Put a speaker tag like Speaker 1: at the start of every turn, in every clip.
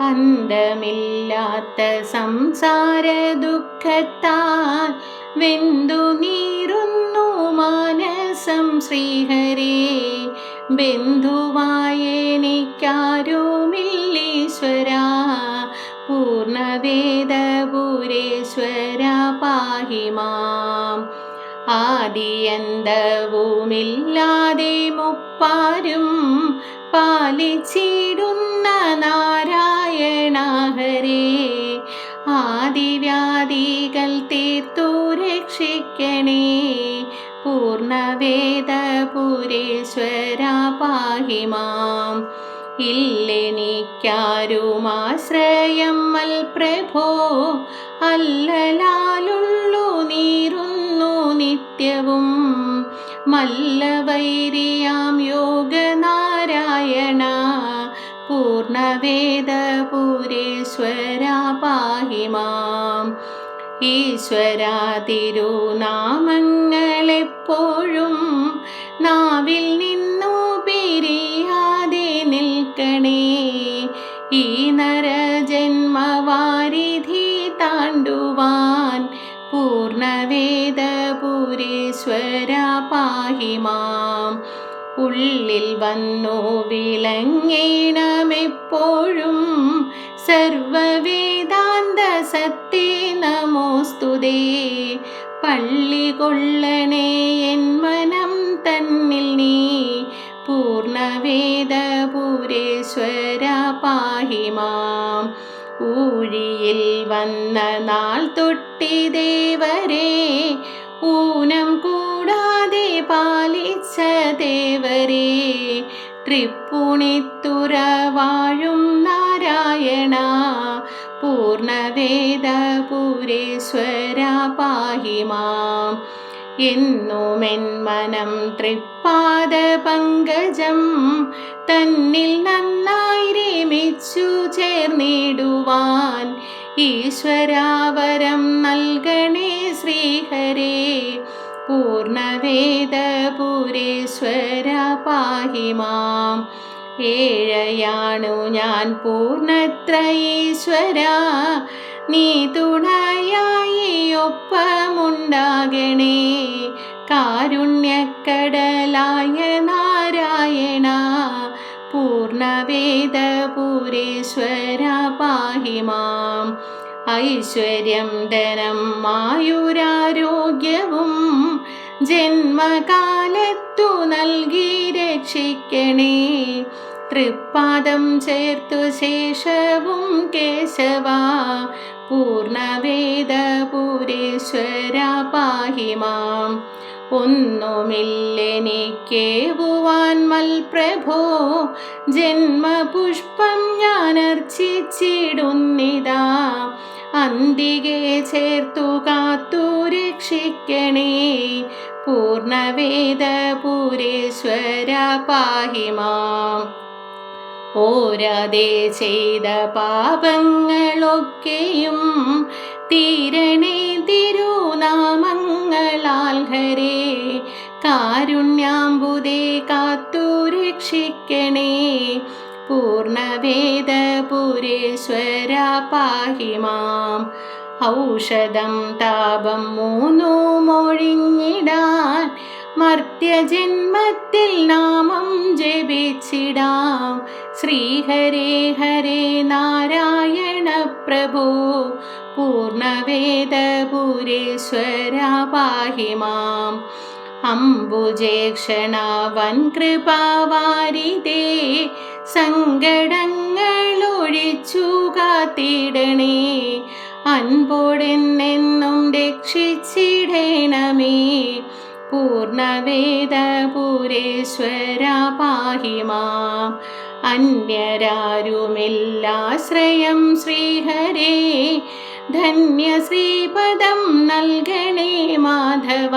Speaker 1: അന്തമില്ലാത്ത സംസാര ദുഃഖത്താൽ വെന്തു നീറുന്നു മാനസം. ശ്രീഹരേ ബന്ധുവായെനിക്കാരുമില്ലീശ്വര പൂർണവേദപുരേശ്വര പാഹി മാം. ആദിയന്തവുമില്ലാതെ മുപ്പാരും പാലിച്ചിടുന്ന നാരായണ ഹരേ ആദിവ്യാധികൾ തീർത്തു രക്ഷിക്കണേ. പൂർണവേദപുരേശ്വര പാഹി മാം ഇല്ലെനിക്കാരുമാശ്രയം മൽ പ്രഭോ. അല്ലലാലുള്ളു നീറുന്നു നിത്യവും. മല്ലവൈരിയാം പൂർണവേദപുരേശ്വര പാഹി മാം. ഈശ്വര തിരുനാമങ്ങളെപ്പോഴും നാവിൽ നിന്നു പിരിയാതെ നിൽക്കണേ. ഈ നരജന്മവാരിധി താണ്ടുവാൻ പൂർണവേദപുരീശ്വര പാഹി മാം. ഉള്ളിൽ വന്നു വിളങ്ങേണമെപ്പോഴും സർവവേദാന്ത സത്തേ നമോസ്തുതേ. പള്ളി കൊള്ളണേ എൻ മനം തന്നിൽ നീ. പൂർണവേദപുരേശ്വര പാഹിമാം ഊഴിയിൽ വന്ന നാൾ തൊട്ടിദേവരേ ഊനം കൂടാതെ പാലിച്ച ദേവരേ തൃപ്പുണിത്തുറ വാഴും നാരായണ പൂർണവേദപുരേശ്വര പാഹി മാം എന്നുമെൻ തൃപ്പാദ പങ്കജം തന്നിൽ നന്നായി രമിച്ചു ചേർന്നിടുവാൻ. ഈശ്വരാവരം നൽകണേ ശ്രീഹരേ. പൂർണവേദപുരേശ്വര പാഹി മാം. ഏഴയാണു ഞാൻ പൂർണത്രയീശ്വര. നീ തുണയായി ഒപ്പമുണ്ടാകണേ കാരുണ്യക്കടലായ നാരായണ. പൂർണവേദപുരേശ്വര പാഹി മാം. ഐശ്വര്യം ധനം മായുരാരോഗ്യവും ജന്മകാലത്തു നൽകി രക്ഷിക്കണേ. തൃപ്പാദം ചേർത്തു ശേഷവും കേശവ. പൂർണവേദപുരേശ്വര പാഹിമാം. ഒന്നുമില്ലെനിക്കേവുവാൻ മൽപ്രഭോ ജന്മപുഷ്പം ഞാൻ അർച്ചിച്ചിടുന്നിതാ അന്തികെ ചേർത്തു കാത്തു രക്ഷിക്കണേ. പൂർണവേദപുരേശ്വര പാഹി മാം. ഓരാതെ ചെയ്ത പാപങ്ങളൊക്കെയും തീരണേ തിരുനാമങ്ങളാൽ ഹരേ കാരുണ്യാമ്പുതേ കാത്തു രക്ഷിക്കണേ. പൂർണവേദപുരേശ്വര പാഹി മാം. ഔഷധം താപം മൂന്നു മൊഴിഞ്ഞിടാൻ മർത്യജന്മത്തിൽ നാമം ജപിച്ചിടാം. ശ്രീഹരേ ഹരേ നാരായണ പ്രഭു പൂർണവേദപുരേശ്വര പാഹി മാം അംബുജേക്ഷണ വൻ കൃപാവാരിതേ സങ്കടങ്ങളൊഴിച്ചു കാത്തിടണേ അൻപോടെന്നെന്നും രക്ഷിച്ചിടേണമേ. പൂർണവേദപുരേശ്വര പാഹിമാം അന്യരാരുമില്ലാശ്രയം ശ്രീഹരേ. ധന്യ ശ്രീപദം നൽകണേ മാധവ.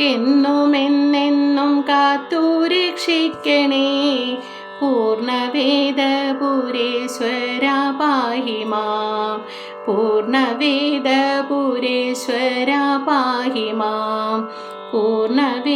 Speaker 1: എന്നുമെന്നെന്നും കാത്തു രക്ഷിക്കണേ. പൂർണവേദപുരേശ്വര പാഹി മാം. പൂർണവേദപുരേശ്വര പാഹി മാം പൂർണവേദപുരേശ്വര